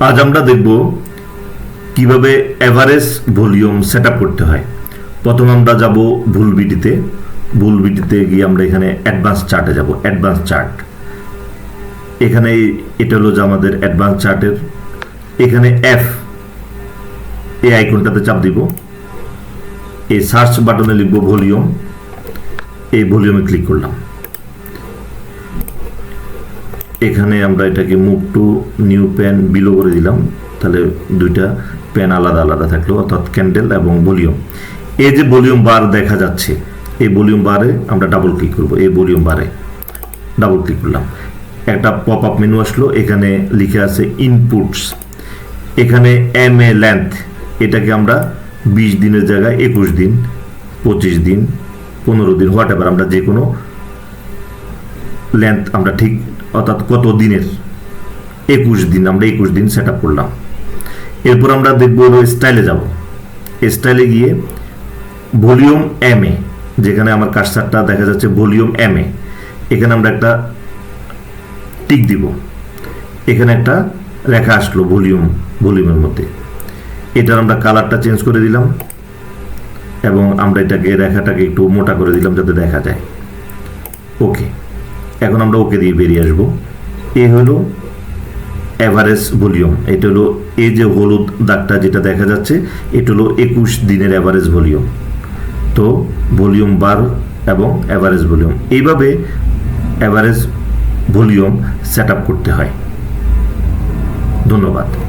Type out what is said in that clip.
আজ আমরা দেখব কীভাবে এভারেজ ভলিউম সেট করতে হয়। প্রথম আমরা যাব ভুল বিটিতে। ভুল বিটিতে গিয়ে আমরা এখানে অ্যাডভান্স চার্টে যাব, অ্যাডভান্স চার্ট। এখানে এটা হলো যে আমাদের অ্যাডভান্স চার্টের। এখানে এফ এই আইকনটাতে চাপ দিব। এই সার্চ বাটনে লিখব ভলিউম। এই ভলিউমে ক্লিক করলাম। এখানে আমরা এটাকে move to new pane below করে দিলাম। তাহলে দুইটা পেন আলাদা আলাদা থাকল, অর্থাৎ ক্যান্ডেল এবং ভলিউম এই যে ভলিউম বার দেখা যাচ্ছে, এই ভলিউম বারে আমরা ডাবল ক্লিক করব, এই ভলিউম বারে ডাবল ক্লিক করলাম। একটা পপ আপ মেনু আসলো, এখানে লিখে আছে ইনপুটস এখানে এম এ লেন্থ এটাকে আমরা বিশ দিনের জায়গায় একুশ দিন, পঁচিশ দিন, পনেরো দিন হোয়াট এভার আমরা যে কোনো লেন্থ আমরা ঠিক অর্থাৎ কত দিনের? একুশ দিন, আমরা একুশ দিন সেট আপ করলাম। এরপর আমরা দেখব স্টাইলে যাব। স্টাইলে গিয়ে ভলিউম এম এ, যেখানে আমার কার্সারটা দেখা যাচ্ছে ভলিউম এম এ, এখানে আমরা একটা টিক দিব। এখানে একটা রেখা আসলো ভলিউম ভলিউমের মধ্যে। এটার আমরা কালারটা চেঞ্জ করে দিলাম এবং আমরা এটাকে, রেখাটাকে একটু মোটা করে দিলাম যাতে দেখা যায়। ওকে এখন আমরা ওকে দিয়ে বেরিয়ে আসব। এ হলো অ্যাভারেজ ভলিউম, এটা হলো এ যে হলুদ দাগটা যেটা দেখা যাচ্ছে, এটা হলো একুশ দিনের অ্যাভারেজ ভলিউম। তো ভলিউম বার এবং অ্যাভারেজ ভলিউম, এইভাবে অ্যাভারেজ ভলিউম সেট করতে হয়। ধন্যবাদ।